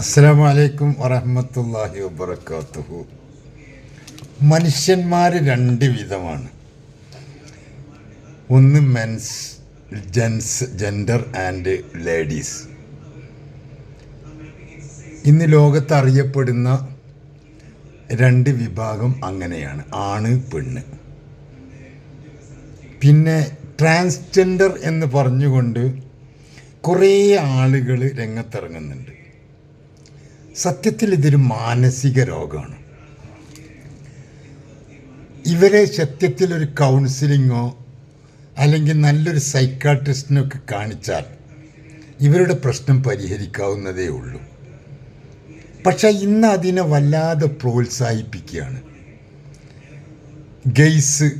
അസ്സലാമു അലൈക്കും വറഹമത്തല്ലാഹി വബർക്കാത്തുഹു മനുഷ്യന്മാർ രണ്ട് വിധമാണ്. ഒന്ന് mens gents gender and ladies ഇന്ന് ലോകത്ത് അറിയപ്പെടുന്ന രണ്ട് വിഭാഗം അങ്ങനെയാണ്. ആണ് പെണ്ണ്. പിന്നെ ട്രാൻസ്ജെൻഡർ എന്ന് പറഞ്ഞുകൊണ്ട് കുറേ ആളുകൾ രംഗത്തിറങ്ങുന്നുണ്ട്. സത്യത്തിൽ ഇതൊരു മാനസിക രോഗമാണ്. ഇവരെ സത്യത്തിൽ ഒരു കൗൺസിലിങ്ങോ അല്ലെങ്കിൽ നല്ലൊരു സൈക്കാട്രിസ്റ്റിനൊക്കെ കാണിച്ചാൽ ഇവരുടെ പ്രശ്നം പരിഹരിക്കാവുന്നതേ ഉള്ളൂ. പക്ഷേ ഇന്ന് അതിനെ വല്ലാതെ പ്രോത്സാഹിപ്പിക്കുകയാണ്. ഗെയ്സ്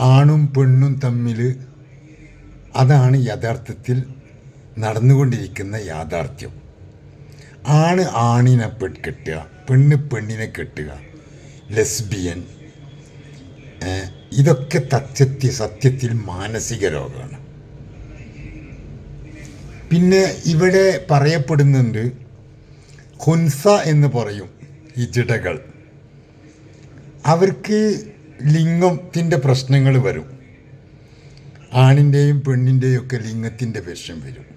ആണും പെണ്ണും തമ്മിൽ അതാണ് യഥാർത്ഥത്തിൽ നടന്നുകൊണ്ടിരിക്കുന്ന യാഥാർത്ഥ്യം. ആണ് ആണിനെ കെട്ടുക പെണ്ണ് പെണ്ണിനെ കെട്ടുക. ലെസ്ബിയൻ ഇതൊക്കെ തച്ചത്തി സത്യത്തിൽ മാനസിക രോഗമാണ്. പിന്നെ ഇവിടെ പറയപ്പെടുന്നുണ്ട് ഹുൻസ എന്ന് പറയും ഈ ജഡകൾ. അവർക്ക് ലിംഗത്തിന്റെ പ്രശ്നങ്ങൾ വരും. ആണിന്റെയും പെണ്ണിന്റെയും ഒക്കെ ലിംഗത്തിന്റെ വിഷം വരും.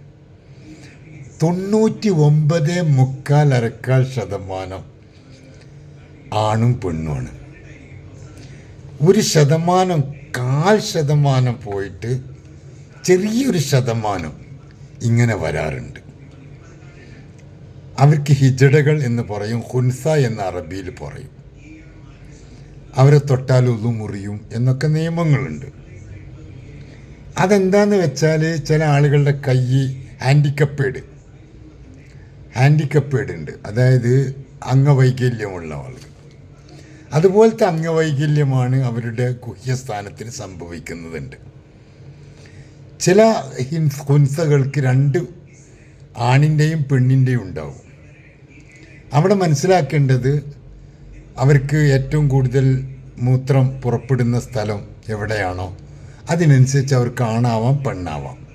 തൊണ്ണൂറ്റി ഒമ്പത് മുക്കാൽ അരക്കാൽ ശതമാനം ആണും പെണ്ണുമാണ്. ഒരു ശതമാനം കാൽ ശതമാനം പോയിട്ട് ചെറിയൊരു ശതമാനം ഇങ്ങനെ വരാറുണ്ട്. അവർക്ക് ഹിജടകൾ എന്ന് പറയും ഹുൻസ എന്ന അറബിയിൽ പറയും. അവരെ തൊട്ടാൽ ഒതു മുറിയും എന്നൊക്കെ നിയമങ്ങളുണ്ട്. അതെന്താന്ന് വെച്ചാൽ ചില ആളുകളുടെ കൈ ഹാൻഡിക്കപ്പേഡ്. ഹാൻഡിക്കപ്പേഡ് ഉണ്ട് അതായത് അംഗവൈകല്യമുള്ള ആളുകൾ അതുപോലത്തെ അംഗവൈകല്യമാണ് അവരുടെ ഗുഹ്യസ്ഥാനത്തിന് സംഭവിക്കുന്നതുണ്ട്. ചില ഹിൻസ് ഹുൻസകൾക്ക് രണ്ട് ആണിന്റെയും പെണ്ണിന്റെയും ഉണ്ടാവും. അവിടെ മനസ്സിലാക്കേണ്ടത് അവർക്ക് ഏറ്റവും കൂടുതൽ മൂത്രം പുറപ്പെടുന്ന സ്ഥലം എവിടെയാണോ അതിനനുസരിച്ച് അവർക്ക് ആണാവാം പെണ്ണാവാം.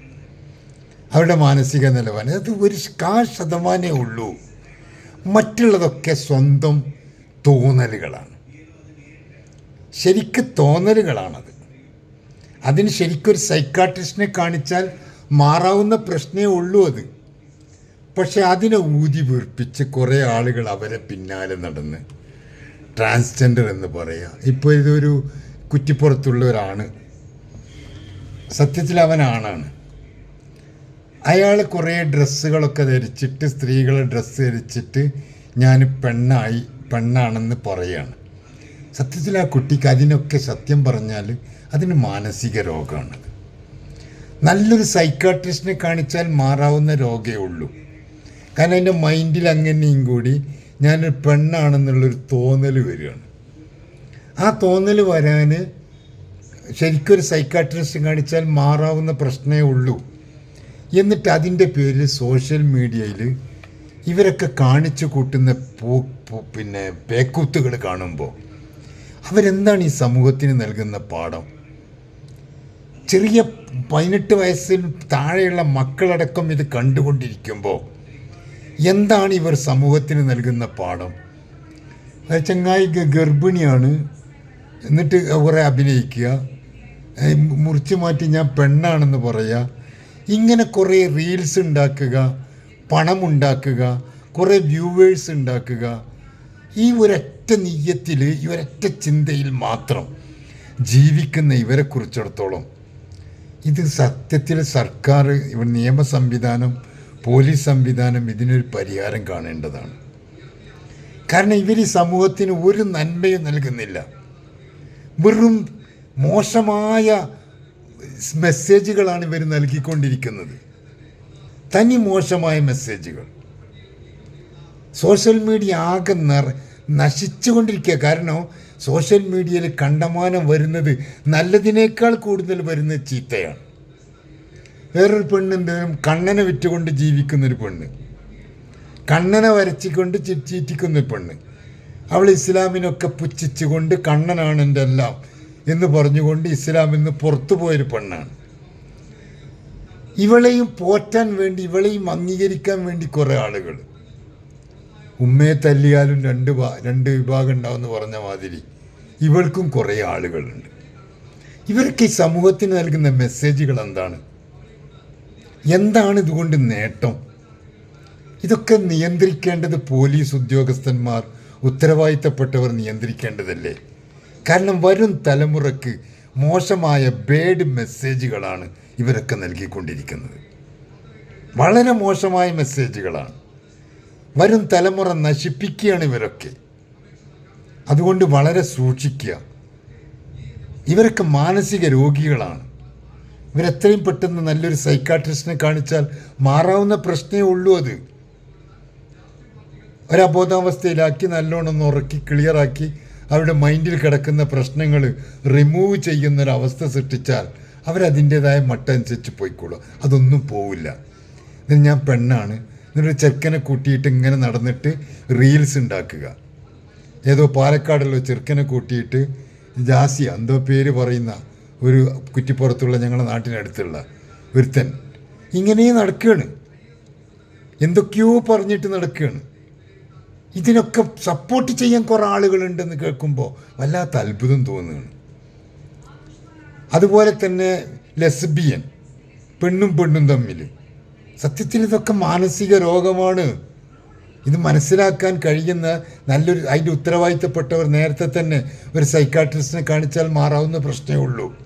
അവരുടെ മാനസിക നിലവാരം. അത് ഒരു കാ ശതമാനമേ ഉള്ളൂ. മറ്റുള്ളതൊക്കെ സ്വന്തം തോന്നലുകളാണ്. ശരിക്ക് തോന്നലുകളാണത്. അതിന് ശരിക്കൊരു സൈക്കാട്രിസ്റ്റിനെ കാണിച്ചാൽ മാറാവുന്ന പ്രശ്നമേ ഉള്ളൂ അത്. പക്ഷെ അതിനെ ഊതി വീർപ്പിച്ച് കുറേ ആളുകൾ അവരെ പിന്നാലെ നടന്ന് ട്രാൻസ്ജെൻഡർ എന്ന് പറയുക ഇപ്പോൾ ഇതൊരു കുറ്റിപ്പുറത്തുള്ള ഒരാണ് സത്യത്തിൽ അവൻ ആണാണ് അയാൾ കുറേ ഡ്രസ്സുകളൊക്കെ ധരിച്ചിട്ട് സ്ത്രീകളെ ഡ്രസ്സ് ധരിച്ചിട്ട് ഞാൻ പെണ്ണായി പെണ്ണാണെന്ന് പറയുകയാണ് സത്യത്തിൽ ആ കുട്ടിക്ക് അതിനൊക്കെ സത്യം പറഞ്ഞാൽ അതിന് മാനസിക രോഗമാണ് നല്ലൊരു സൈക്കാട്രിസ്റ്റിനെ കാണിച്ചാൽ മാറാവുന്ന രോഗമേ ഉള്ളൂ. കാരണം എന്റെ മൈൻഡിൽ അങ്ങനെയും കൂടി ഞാനൊരു പെണ്ണാണെന്നുള്ളൊരു തോന്നൽ വരികയാണ്. ആ തോന്നൽ വരാൻ ശരിക്കൊരു സൈക്കാട്രിസ്റ്റ് കാണിച്ചാൽ മാറാവുന്ന പ്രശ്നമേ ഉള്ളൂ. എന്നിട്ട് അതിന്റെ പേരിൽ സോഷ്യൽ മീഡിയയിൽ ഇവരൊക്കെ കാണിച്ചു കൂട്ടുന്ന പൂ പിന്നെ പേക്കൂത്തുകൾ കാണുമ്പോൾ അവരെന്താണ് ഈ സമൂഹത്തിന് നൽകുന്ന പാഠം? ചെറിയ പതിനെട്ട് വയസ്സിൽ താഴെയുള്ള മക്കളടക്കം ഇത് കണ്ടുകൊണ്ടിരിക്കുമ്പോൾ എന്താണ് ഇവർ സമൂഹത്തിന് നൽകുന്ന പാഠം? ചങ്ങായി ഗർഭിണിയാണ്. എന്നിട്ട് കുറേ അഭിനയിക്കുക. മുറിച്ച് മാറ്റി ഞാൻ പെണ്ണാണെന്ന് പറയുക. ഇങ്ങനെ കുറേ റീൽസ് ഉണ്ടാക്കുക പണം ഉണ്ടാക്കുക കുറേ വ്യൂവേഴ്സ് ഉണ്ടാക്കുക. ഈ ഒരൊറ്റ നെയ്യത്തിൽ ഈ ഒരൊറ്റ ചിന്തയിൽ മാത്രം ജീവിക്കുന്ന ഇവരെ കുറിച്ചിടത്തോളം ഇത് സത്യത്തിൽ സർക്കാർ ഇവർ നിയമ സംവിധാനം പോലീസ് സംവിധാനം ഇതിനൊരു പരിഹാരം കാണേണ്ടതാണ്. കാരണം ഇവർ ഈ സമൂഹത്തിന് ഒരു നന്മയും നൽകുന്നില്ല. വെറും മോശമായ മെസ്സേജുകളാണ് ഇവർ നൽകിക്കൊണ്ടിരിക്കുന്നത്. തനി മോശമായ മെസ്സേജുകൾ. സോഷ്യൽ മീഡിയ ആകെ നിറ നശിച്ചുകൊണ്ടിരിക്കുക. കാരണം സോഷ്യൽ മീഡിയയിൽ കണ്ടമാനം വരുന്നത് നല്ലതിനേക്കാൾ കൂടുതൽ വരുന്നത് ചീത്തയാണ്. വേറൊരു പെണ്ണെന്തെങ്കിലും കണ്ണനെ വിറ്റുകൊണ്ട് ജീവിക്കുന്നൊരു പെണ്ണ്. കണ്ണനെ വരച്ചിക്കൊണ്ട് ചീറ്റിക്കുന്നൊരു പെണ്ണ്. അവൾ ഇസ്ലാമിനൊക്കെ പുച്ഛിച്ചുകൊണ്ട് കണ്ണനാണ് എന്റെ എല്ലാം. എന്ന് പറഞ്ഞുകൊണ്ട് ഇസ്ലാമിൽ നിന്ന് പുറത്തു പോയൊരു പെണ്ണാണ്. ഇവളെയും പോറ്റാൻ വേണ്ടി ഇവളെയും അംഗീകരിക്കാൻ വേണ്ടി കുറേ ആളുകൾ. ഉമ്മയെ തല്ലിയാലും രണ്ട് രണ്ട് വിഭാഗം ഉണ്ടാവുമെന്ന് പറഞ്ഞ മാതിരി ഇവൾക്കും കുറേ ആളുകളുണ്ട്. ഇവർക്ക് ഈ സമൂഹത്തിന് നൽകുന്ന മെസ്സേജുകൾ എന്താണ്? എന്താണ് ഇതുകൊണ്ട് നേട്ടം? ഇതൊക്കെ നിയന്ത്രിക്കേണ്ടത് പോലീസ് ഉദ്യോഗസ്ഥന്മാർ ഉത്തരവാദിത്തപ്പെട്ടവർ നിയന്ത്രിക്കേണ്ടതല്ലേ? കാരണം വരും തലമുറയ്ക്ക് മോശമായ ബേഡ് മെസ്സേജുകളാണ് ഇവരൊക്കെ നൽകിക്കൊണ്ടിരിക്കുന്നത്. വളരെ മോശമായ മെസ്സേജുകളാണ് വരും തലമുറ നശിപ്പിക്കുകയാണ് ഇവരൊക്കെ. അതുകൊണ്ട് വളരെ സൂക്ഷിക്കുക. ഇവരൊക്കെ മാനസിക രോഗികളാണ്. ഇവരെത്രയും പെട്ടെന്ന് നല്ലൊരു സൈക്കാട്രിസ്റ്റിനെ കാണിച്ചാൽ മാറാവുന്ന പ്രശ്നമേ ഉള്ളൂ അത്. ഒരബോധാവസ്ഥയിലാക്കി നല്ലോണം ഒന്ന് ഉറക്കി ക്ലിയറാക്കി അവരുടെ മൈൻഡിൽ കിടക്കുന്ന പ്രശ്നങ്ങൾ റിമൂവ് ചെയ്യുന്നൊരവസ്ഥ സൃഷ്ടിച്ചാൽ അവരതിന്റേതായ മട്ടനുസരിച്ച് പോയിക്കോളും. അതൊന്നും പോവില്ല. ഇത് ഞാൻ പെണ്ണാണ്. എന്നിട്ട് ചെറുക്കനെ കൂട്ടിയിട്ട് ഇങ്ങനെ നടന്നിട്ട് റീൽസ് ഉണ്ടാക്കുക. ഏതോ പാലക്കാടുള്ള ചെറുക്കനെ കൂട്ടിയിട്ട് ജാസി എന്തോ പേര് പറയുന്ന ഒരു കുറ്റിപ്പുറത്തുള്ള ഞങ്ങളുടെ നാട്ടിനടുത്തുള്ള ഒരുത്തൻ. ഇങ്ങനെ നടക്കുകയാണ് എന്തൊക്കെയോ പറഞ്ഞിട്ട് നടക്കുകയാണ് ഇതിനൊക്കെ സപ്പോർട്ട് ചെയ്യാൻ കുറേ ആളുകളുണ്ടെന്ന് കേൾക്കുമ്പോൾ വല്ലാത്ത അത്ഭുതം തോന്നുകയാണ്. അതുപോലെ തന്നെ ലെസ്ബിയൻ പെണ്ണും പെണ്ണും തമ്മിൽ. സത്യത്തിൽ ഇതൊക്കെ മാനസിക രോഗമാണ്. ഇത് മനസ്സിലാക്കാൻ കഴിയുന്ന നല്ലൊരു അതിന്റെ ഉത്തരവാദിത്തപ്പെട്ടവർ നേരത്തെ തന്നെ ഒരു സൈക്കാട്രിസ്റ്റിനെ കാണിച്ചാൽ മാറാവുന്ന പ്രശ്നമേ ഉള്ളൂ.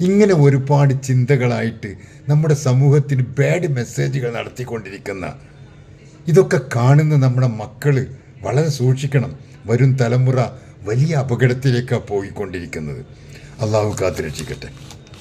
ഇങ്ങനെ ഒരുപാട് ചിന്തകളായിട്ട് നമ്മുടെ സമൂഹത്തിന് ബാഡ് മെസ്സേജുകൾ നടത്തിക്കൊണ്ടിരിക്കുന്ന ഇതൊക്കെ കാണുന്ന നമ്മുടെ മക്കൾ വളരെ സൂക്ഷിക്കണം. വരും തലമുറ വലിയ അപകടത്തിലേക്കാണ് പോയിക്കൊണ്ടിരിക്കുന്നത്. അള്ളാഹു കാത്തുരക്ഷിക്കട്ടെ.